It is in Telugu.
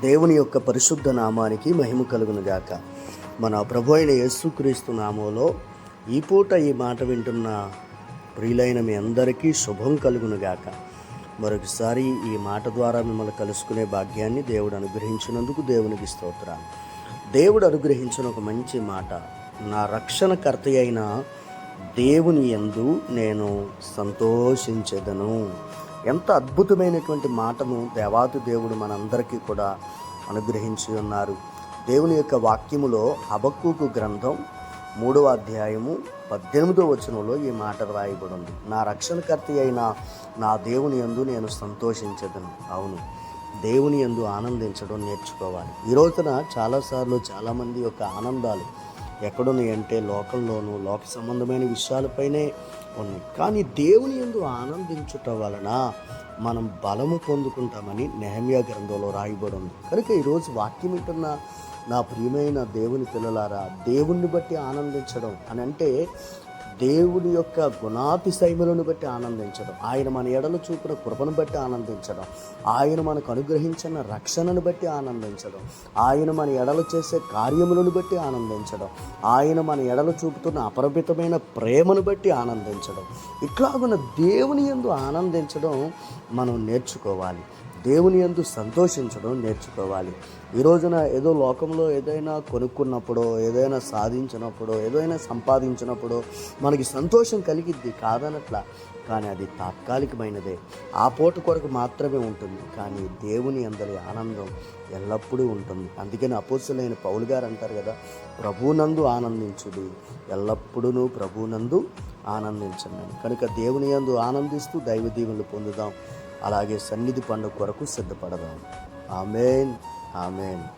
దేవుని యొక్క పరిశుద్ధ నామానికి మహిమ కలుగునుగాక మన ప్రభు అయిన యేసుక్రీస్తు నామంలో ఈ పూట ఈ మాట వింటున్న ప్రియులైన మీ అందరికీ శుభం కలుగునుగాక మరొకసారి ఈ మాట ద్వారా మిమ్మల్ని కలుసుకునే భాగ్యాన్ని దేవుడు అనుగ్రహించినందుకు దేవునికి స్తోత్రాలు. దేవుడు అనుగ్రహించిన ఒక మంచి మాట నా రక్షణకర్త అయిన దేవుని ఎందు నేను సంతోషించెదను. ఎంత అద్భుతమైనటువంటి మాటను దేవాది దేవుడు మనందరికీ కూడా అనుగ్రహించి ఉన్నారు. దేవుని యొక్క వాక్యములో హబక్కుకు గ్రంథం మూడవ అధ్యాయము పద్దెనిమిదో వచనంలో ఈ మాట రాయబడి ఉంది నా రక్షణకర్త అయిన నా దేవుని యందు నేను సంతోషించదను. అవును దేవుని యందు ఆనందించడం నేర్చుకోవాలి. ఈ రోజున చాలాసార్లు చాలామంది యొక్క ఆనందాలు ఎక్కడున్నాయి అంటే లోకంలోనూ లోక సంబంధమైన విషయాలపైనే ఉన్నాయి. కానీ దేవుని ఎందు ఆనందించుట వలన మనం బలము పొందుకుంటామని నెహమియా గ్రంథంలో రాయబడి ఉంది. కనుక ఈరోజు వాక్యం వింటున్న నా ప్రియమైన దేవుని పిల్లలారా దేవుణ్ణి బట్టి ఆనందించడం అని అంటే దేవుని యొక్క గుణాతిశైములను బట్టి ఆనందించడం. ఆయన మన ఎడలు చూపిన కృపను బట్టి ఆనందించడం. ఆయన మనకు అనుగ్రహించిన రక్షణను బట్టి ఆనందించడం. ఆయన మన ఎడలు చేసే కార్యములను బట్టి ఆనందించడం. ఆయన మన ఎడలు చూపుతున్న అపరిమితమైన ప్రేమను బట్టి ఆనందించడం. ఇట్లాగున్న దేవుని ఎందు ఆనందించడం మనం నేర్చుకోవాలి. దేవుని యందు సంతోషించడం నేర్చుకోవాలి. ఈ రోజున ఏదో లోకంలో ఏదైనా కొనుక్కున్నప్పుడో ఏదైనా సాధించినప్పుడో ఏదైనా సంపాదించినప్పుడో మనకి సంతోషం కలిగిద్ది కాదనట్లా. కానీ అది తాత్కాలికమైనదే. ఆ పూట కొరకు మాత్రమే ఉంటుంది. కానీ దేవుని అందరి ఆనందం ఎల్లప్పుడూ ఉంటుంది. అందుకని అపోసులైన పౌలు గారు అంటారు కదా ప్రభునందు ఆనందించుడి. ఎల్లప్పుడూ ప్రభునందు ఆనందించండి. కనుక దేవుని యందు ఆనందిస్తూ దైవ దీవెనలు పొందుదాం. అలాగే సన్నిధి పండుగ కొరకు సిద్ధపడదాం. ఆమెన్. ఆమెన్.